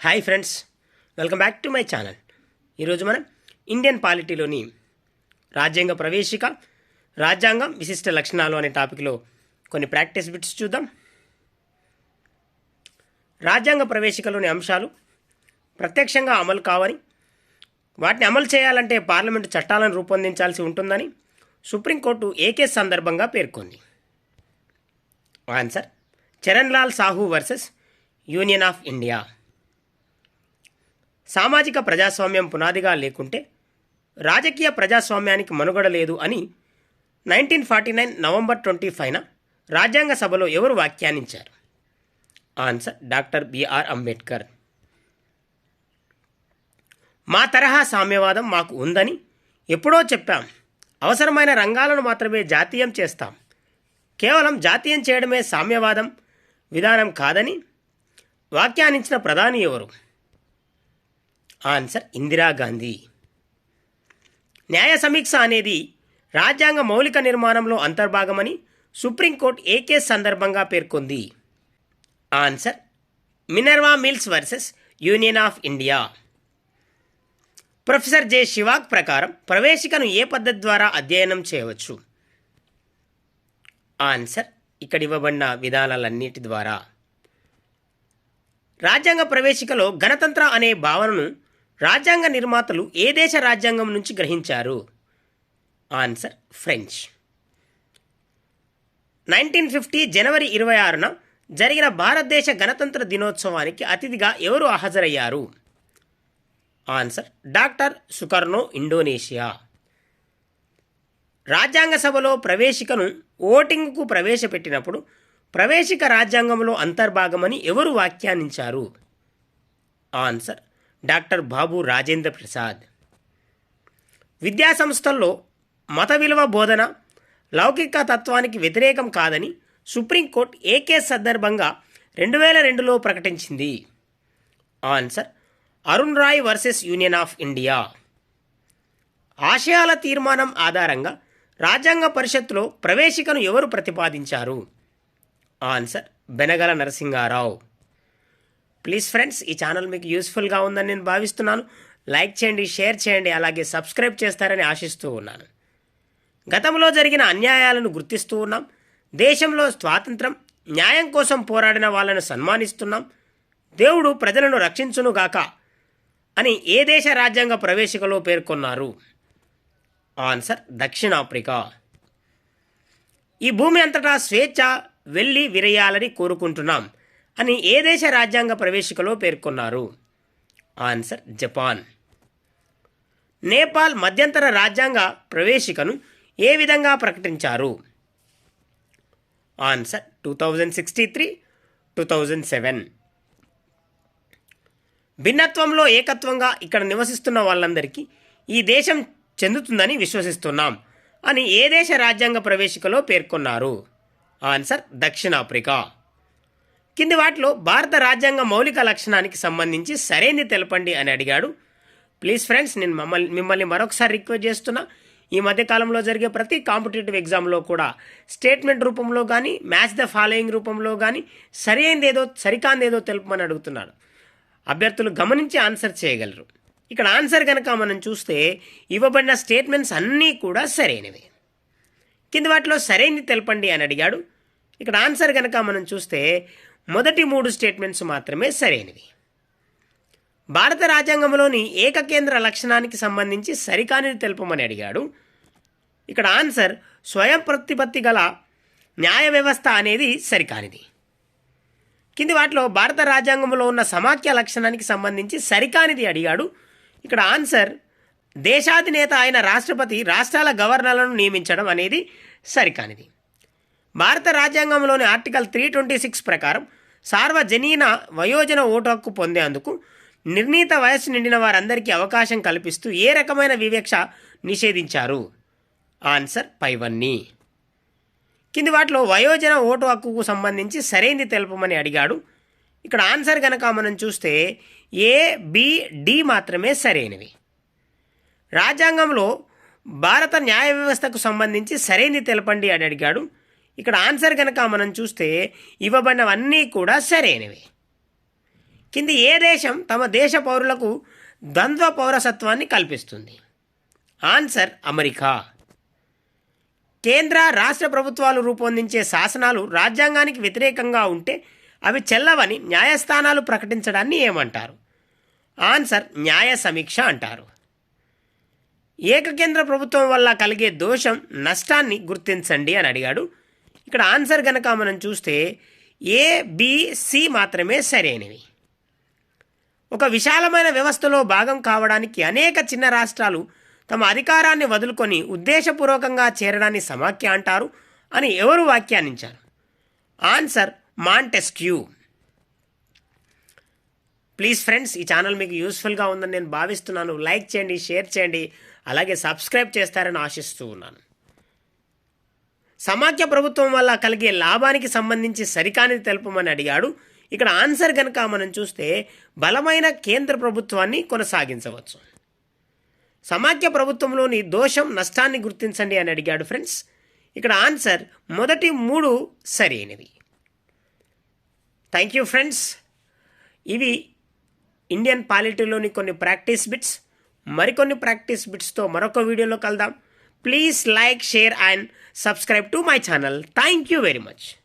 Hi friends welcome back to my channel ఈరోజు మనం Indian పాలిటీలోని రాజ్యాంగ ప్రవేశిక రాజ్యాంగం విశిష్ట లక్షణాలు అనే టాపిక్లో కొన్ని ప్రాక్టీస్ బిట్స్ చూద్దాం. రాజ్యాంగ ప్రవేశికలోని అంశాలు ప్రత్యక్షంగా అమలు కావని వాటిని అమలు చేయాలంటే పార్లమెంటు చట్టాలను రూపొందించాల్సి ఉంటుందని సుప్రీంకోర్టు ఏ సందర్భంగా పేర్కొంది. Answer Charan Lal Sahu versus union of India. సామాజిక ప్రజాస్వామ్యం పునాదిగా లేకుంటే రాజకీయ ప్రజాస్వామ్యానికి మనుగడ లేదు అని nineteen forty nine November twenty ఫైవ్న రాజ్యాంగ సభలో ఎవరు వ్యాఖ్యానించారు? Answer doctor B R Ambedkar. మా తరహా సామ్యవాదం మాకు ఉందని ఎప్పుడో చెప్పాం. అవసరమైన రంగాలను మాత్రమే జాతీయం చేస్తాం. కేవలం జాతీయం చేయడమే సామ్యవాదం విధానం కాదని వ్యాఖ్యానించిన ప్రధాని ఎవరు? ఆన్సర్ ఇందిరాగాంధీ న్యాయ సమీక్ష అనేది రాజ్యాంగ మౌలిక నిర్మాణంలో అంతర్భాగమని సుప్రీంకోర్టు ఏ కేసు సందర్భంగా పేర్కొంది. Answer Minerva Mills versus union of India. Professor J శివాక్ ప్రకారం ప్రవేశికను ఏ పద్ధతి ద్వారా అధ్యయనం చేయవచ్చు? ఆన్సర్ ఇక్కడ ఇవ్వబడిన విధానాలన్నిటి ద్వారా. రాజ్యాంగ ప్రవేశికలో గణతంత్ర అనే భావనను రాజ్యాంగ నిర్మాతలు ఏ దేశ రాజ్యాంగం నుంచి గ్రహించారు? Answer French. నైన్టీన్ ఫిఫ్టీ జనవరి ఇరవై ఆరున జరిగిన భారతదేశ గణతంత్ర దినోత్సవానికి అతిథిగా ఎవరు హాజరయ్యారు? Answer doctor Sukarno Indonesia. రాజ్యాంగ సభలో ప్రవేశికను ఓటింగ్కు ప్రవేశపెట్టినప్పుడు ప్రవేశిక రాజ్యాంగంలో అంతర్భాగమని ఎవరు వ్యాఖ్యానించారు? Answer doctor Babu Rajendra Prasad. విద్యాసంస్థల్లో మత విలువ బోధన లౌకిక తత్వానికి వ్యతిరేకం కాదని సుప్రీంకోర్టు ఏ కేసు సందర్భంగా రెండు వేల రెండులో ప్రకటించింది. Answer Arun Roy versus union of India. ఆశయాల తీర్మానం ఆధారంగా రాజ్యాంగ పరిషత్తులో ప్రవేశికను ఎవరు ప్రతిపాదించారు? Answer Benegal Narasingarao please friends ఈ ఛానల్ మీకు యూస్ఫుల్గా ఉందని నేను భావిస్తున్నాను. లైక్ చేయండి షేర్ చేయండి అలాగే సబ్స్క్రైబ్ చేస్తారని ఆశిస్తూ ఉన్నాను. గతంలో జరిగిన అన్యాయాలను గుర్తిస్తూ ఉన్నాం. దేశంలో స్వాతంత్రం న్యాయం కోసం పోరాడిన వాళ్ళను సన్మానిస్తున్నాం. దేవుడు ప్రజలను రక్షించునుగాక అని ఏ దేశ రాజ్యాంగ ప్రవేశికలో పేర్కొన్నారు? ఆన్సర్ దక్షిణాఫ్రికా. ఈ భూమి అంతటా స్వేచ్ఛ వెళ్ళి విరేయాలని కోరుకుంటున్నాం. అని ఏ దేశ రాజ్యాంగ ప్రవేశికలో పేర్కొన్నారు? Answer Japan. నేపాల్ మధ్యంతర రాజ్యాంగ ప్రవేశికను ఏ విధంగా ప్రకటించారు? Answer two thousand sixty three two thousand seven. భిన్నత్వంలో ఏకత్వంగా ఇక్కడ నివసిస్తున్న వాళ్ళందరికీ ఈ దేశం చెందుతుందని విశ్వసిస్తున్నాం అని ఏ దేశ రాజ్యాంగ ప్రవేశికలో పేర్కొన్నారు? ఆన్సర్ దక్షిణాఫ్రికా. కింది వాటిలో భారత రాజ్యాంగ మౌలిక లక్షణానికి సంబంధించి సరైనది తెలపండి అని అడిగాడు. ప్లీజ్ ఫ్రెండ్స్ నేను మమ్మల్ని మిమ్మల్ని మరొకసారి రిక్వెస్ట్ చేస్తున్నా. ఈ మధ్యకాలంలో జరిగే ప్రతి కాంపిటేటివ్ ఎగ్జామ్లో కూడా స్టేట్మెంట్ రూపంలో కానీ మ్యాచ్ ద ఫాలోయింగ్ రూపంలో కానీ సరైనది ఏదో సరికాందేదో తెలుపమని అడుగుతున్నాడు అభ్యర్థులు గమనించి ఆన్సర్ చేయగలరు. ఇక్కడ ఆన్సర్ కనుక మనం చూస్తే ఇవ్వబడిన స్టేట్మెంట్స్ అన్నీ కూడా సరైనవి. కింది వాటిలో సరైనది తెలపండి అని అడిగాడు. ఇక్కడ ఆన్సర్ కనుక మనం చూస్తే మొదటి మూడు స్టేట్మెంట్స్ మాత్రమే సరైనవి. భారత రాజ్యాంగంలోని ఏకకేంద్ర లక్షణానికి సంబంధించి సరికానిది తెలుపమని అడిగాడు. ఇక్కడ ఆన్సర్ స్వయం ప్రతిపత్తి గల న్యాయ వ్యవస్థ అనేది సరికానిది. కింది వాటిలో భారత రాజ్యాంగంలో ఉన్న సమాఖ్య లక్షణానికి సంబంధించి సరికానిది అడిగాడు. ఇక్కడ ఆన్సర్ దేశాధినేత అయిన రాష్ట్రపతి రాష్ట్రాల గవర్నర్లను నియమించడం అనేది సరికానిది. భారత రాజ్యాంగంలోని ఆర్టికల్ త్రీ ట్వంటీ సిక్స్ ప్రకారం సార్వజనీన వయోజన ఓటు హక్కు పొందేందుకు నిర్ణీత వయస్సు నిండిన వారందరికీ అవకాశం కల్పిస్తూ ఏ రకమైన వివక్ష నిషేధించారు? ఆన్సర్ పైవన్నీ. కింది వాటిలో వయోజన ఓటు హక్కుకు సంబంధించి సరైంది తెలుపమని అడిగాడు. ఇక్కడ ఆన్సర్ కనుక మనం చూస్తే ఏ బి డి మాత్రమే సరైనవి. రాజ్యాంగంలో భారత న్యాయ వ్యవస్థకు సంబంధించి సరైనది తెలపండి అని అడిగాడు. ఇక్కడ ఆన్సర్ కనుక మనం చూస్తే ఇవ్వబడినవన్నీ కూడా సరైనవి. కింది ఏ దేశం తమ దేశ పౌరులకు ద్వంద్వ పౌరసత్వాన్ని కల్పిస్తుంది? Answer America. కేంద్ర రాష్ట్ర ప్రభుత్వాలు రూపొందించే శాసనాలు రాజ్యాంగానికి వ్యతిరేకంగా ఉంటే అవి చెల్లవని న్యాయస్థానాలు ప్రకటించడాన్ని ఏమంటారు? ఆన్సర్ న్యాయ సమీక్ష అంటారు. ఏకకేంద్ర ప్రభుత్వం వల్ల కలిగే దోషం నష్టాన్ని గుర్తించండి అని అడిగాడు ఇక్కడ ఆన్సర్ కనుక మనం చూస్తే ఏ బి, సి మాత్రమే సరైనవి. ఒక విశాలమైన వ్యవస్థలో భాగం కావడానికి అనేక చిన్న రాష్ట్రాలు తమ అధికారాన్ని వదులుకొని ఉద్దేశపూర్వకంగా చేరడాన్ని సమాఖ్య అంటారు అని ఎవరు వ్యాఖ్యానించారు? ఆన్సర్ మాంటెస్క్యూ ప్లీజ్ ఫ్రెండ్స్ ఈ ఛానల్ మీకు యూస్ఫుల్గా ఉందని నేను భావిస్తున్నాను. లైక్ చేయండి షేర్ చేయండి అలాగే సబ్స్క్రైబ్ చేస్తారని ఆశిస్తూ ఉన్నాను. సమాఖ్య ప్రభుత్వం వల్ల కలిగే లాభానికి సంబంధించి సరికానిది తెలుపమని అడిగాడు. ఇక్కడ ఆన్సర్ కనుక మనం చూస్తే బలమైన కేంద్ర ప్రభుత్వాన్ని కొనసాగించవచ్చు. సమాఖ్య ప్రభుత్వంలోని దోషం నష్టాన్ని గుర్తించండి అని అడిగాడు ఫ్రెండ్స్. ఇక్కడ ఆన్సర్ మొదటి మూడు సరైనవి. Thank you friends. ఇవి ఇండియన్ పాలిటీలోని కొన్ని ప్రాక్టీస్ బిట్స్. మరికొన్ని ప్రాక్టీస్ బిట్స్తో మరొక వీడియోలో కలుద్దాం. Please like, share and subscribe to my channel. Thank you very much.